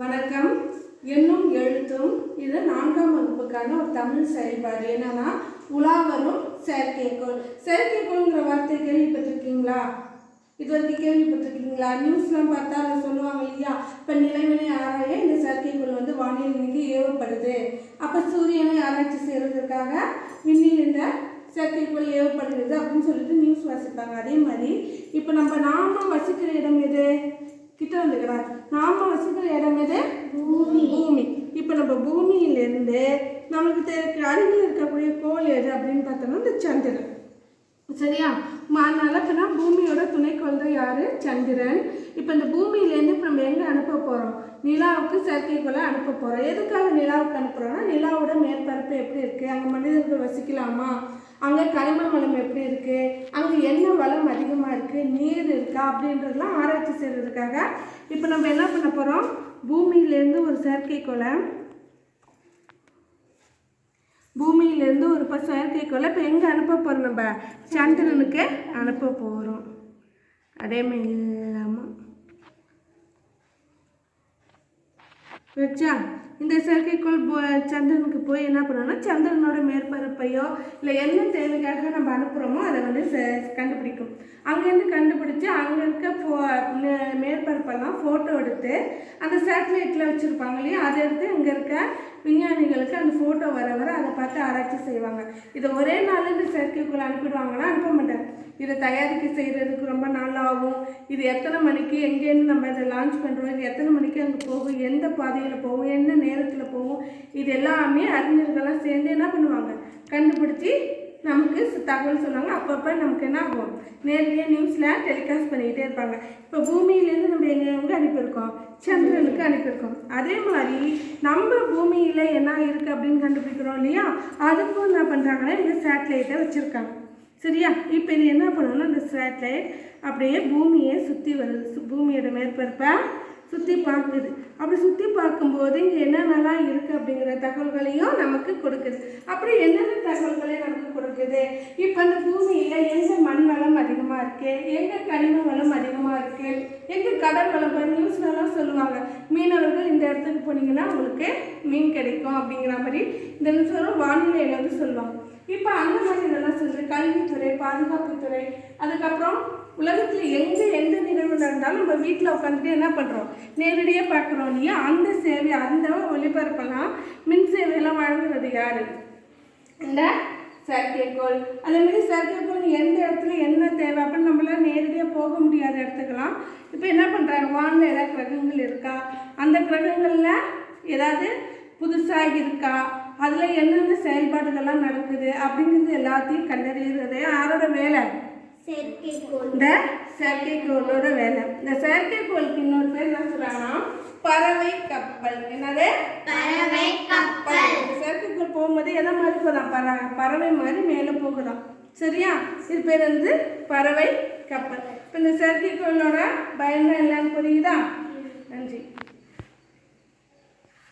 வணக்கம். என்னும் எழுத்தும் இது நான்காம் வகுப்புக்கான ஒரு தமிழ் செயல்பாடு. என்னன்னா உலாவரும் செயற்கைக்கோள். செயற்கைக்கோள்ங்கிற வார்த்தை கேள்விப்பட்டிருக்கீங்களா? இது வரைக்கும் கேள்விப்பட்டிருக்கீங்களா? நியூஸ்லாம் பார்த்தா அதை சொல்லுவாங்க இல்லையா? இப்போ நிலைவினை ஆராய இந்த செயற்கைக்கோள் வந்து வானில் இன்னைக்கு ஏவப்படுது. அப்போ சூரியனை ஆராய்ச்சி செய்கிறதுக்காக விண்ணில் இந்த செயற்கைக்கோள் ஏவப்படுகிறது அப்படின்னு சொல்லிட்டு நியூஸ் வாசிப்பாங்க. அதே மாதிரி இப்போ நம்ம நாமும் வசிக்கிற இடம் எது? கிட்ட வந்துக்கிறாங்க நாம வசிக்கிற இடம் எது? பூமி. பூமி. இப்போ நம்ம பூமியிலிருந்து நம்மளுக்கு தெ- அருகில் இருக்கக்கூடிய கோள் எது அப்படின்னு பார்த்தோம்னா இந்த சந்திரன். சரியா? ம- அதனால இப்போ நான் பூமியோட துணைக்கோள் தான் யாரு? சந்திரன். இப்போ இந்த பூமியிலேருந்து இப்போ நம்ம எங்கே அனுப்ப போகிறோம் நிலாவுக்கு செயற்கைக்கோளை அனுப்ப போகிறோம் எதுக்காக நிலாவுக்கு அனுப்புகிறோம்னா நிலாவோட மேற்பரப்பு எப்படி இருக்குது அங்கே மனிதர்கள் வசிக்கலாமா? அங்கே கனிம வளம் எப்படி வளம் அதிகமாக இருக்குது நீர் இருக்கா அப்படின்றதெல்லாம் ஆராய்ச்சி செய்கிறதுக்காக இப்போ நம்ம என்ன பண்ண போகிறோம் பூமியிலேருந்து ஒரு செயற்கைக்கோளை பூமியிலேருந்து ஒரு இப்போ செயற்கைக்கோளை இப்போ எங்கே அனுப்ப போகிறோம் நம்ம? சந்திரனுக்கு அனுப்ப போகிறோம் அதே மாதிரி இல்லாமல் வச்சா இந்த செயற்கைக்கோள் போ- சந்திரனுக்கு போய் என்ன பண்ணோம்னா சந்திரனோட மேற்பரப்பையோ இல்லை என்ன தேவைக்காக நம்ம அனுப்புகிறோமோ அதை வந்து செ- கண்டுபிடிக்கும். அங்கேருந்து கண்டுபிடிச்சு மே- ஃபோட்டோ எடுத்து அந்த சேட்டலைட்டில் வச்சுருப்பாங்க இல்லையா? அதை எடுத்து இங்கே இருக்க விஞ்ஞானிகளுக்கு அந்த ஃபோட்டோ வர வர அதை பார்த்து ஆராய்ச்சி செய்வாங்க. இதை ஒரே நாளில் இந்த செயற்கைக்குள்ளே அனுப்பிடுவாங்கன்னா அனுப்ப மாட்டாங்க. இதை தயாரிக்க செய்கிறதுக்கு ரொம்ப நாள் ஆகும் இது எத்தனை மணிக்கு எங்கேருந்து நம்ம இதை லான்ச் பண்ணுறோம் இது எத்தனை மணிக்கு அங்கே போகும்? எந்த பாதையில் போகும்? என்ன நேரத்தில் போகும்? இது எல்லாமே அறிஞர்கள்லாம் சேர்ந்து என்ன பண்ணுவாங்க? கண்டுபிடிச்சி நமக்கு தகவல் சொன்னாங்க. அப்பப்போ நமக்கு என்ன ஆகும்? நேரடியாக நியூஸில் டெலிகாஸ்ட் பண்ணிக்கிட்டே இருப்பாங்க. இப்போ பூமியிலேருந்து நம்ம எங்கே எங்கே அனுப்பியிருக்கோம்? சந்திரனுக்கு அனுப்பியிருக்கோம். அதே மாதிரி நம்ம பூமியில் என்ன இருக்குது அப்படின்னு கண்டுபிடிக்கிறோம் இல்லையா? அதுக்கும் என்ன பண்ணுறாங்கன்னா இந்த சேட்டலைட்டை வச்சுருக்காங்க. சரியா? இப்போ இது என்ன பண்ணணும்னா இந்த சேட்டலைட் அப்படியே பூமியை சுற்றி வருது பூமியோட மேற்பரப்பை சுற்றி பார்க்குது. அப்படி சுற்றி பார்க்கும்போது இங்கே என்னென்னலாம் இருக்குது அப்படிங்கிற தகவல்களையும் நமக்கு கொடுக்குது. அப்புறம் என்னென்ன தகவல்களையும் நமக்கு கொடுக்குது? இப்போ இந்த பூமியில் எங்கே மண் வளம் அதிகமாக இருக்குது எங்கே கனிம வளம் அதிகமாக இருக்குது எங்கே கடல் வளம்? இப்போ நியூஸ்லலாம் சொல்லுவாங்க மீனவர்கள் இந்த இடத்துக்கு போனீங்கன்னா உங்களுக்கு மீன் கிடைக்கும் அப்படிங்கிற மாதிரி இந்த நிமிஷம் வானிலையில் வந்து சொல்லுவாங்க. இப்போ அந்த மாதிரி இதெல்லாம் சொல்கிறது கல்வித்துறை பாதுகாப்புத்துறை அதுக்கப்புறம் உலகத்தில் எங்கே எந்த நிகழ்வு நடந்தாலும் நம்ம வீட்டில் உட்காந்துட்டு என்ன பண்ணுறோம் நேரடியாக பார்க்குறோம் இல்லையா? அந்த சேவை அந்த ஒளிபரப்பெல்லாம் மின் சேவையெல்லாம் வழங்குறது யார்? இந்த செயற்கைக்கோள். அதேமாதிரி செயற்கைக்கோள் எந்த இடத்துல என்ன தேவை அப்படின்னு நம்மளால் நேரடியாக போக முடியாத இடத்துக்கெல்லாம் இப்போ என்ன பண்ணுறாங்க வானில் ஏதாவது கிரகங்கள் இருக்கா? அந்த கிரகங்களில் ஏதாவது புதுசாக இருக்கா? அதில் என்னென்ன செயல்பாடுகள்லாம் நடக்குது? அப்படிங்கிறது எல்லாத்தையும் கண்டறியறது யாரோட வேலை? இந்த செயற்கைக்கோளோட வேலை. இந்த செயற்கைக்கோளுக்கு இன்னொரு பேர் என்ன சொல்றாங்கன்னா பறவை கப்பல். என்னது? பறவை கப்பல். இந்த செயற்கைக்கோள் போகும்போது எதை மாதிரி போதான் பற பறவை மாதிரி மேலே போகுதாம் சரியா? இது பேர் வந்து பறவை கப்பல். இப்போ இந்த செயற்கைக்கோளோட பயன் என்னன்னு புரியுதா? நன்றி.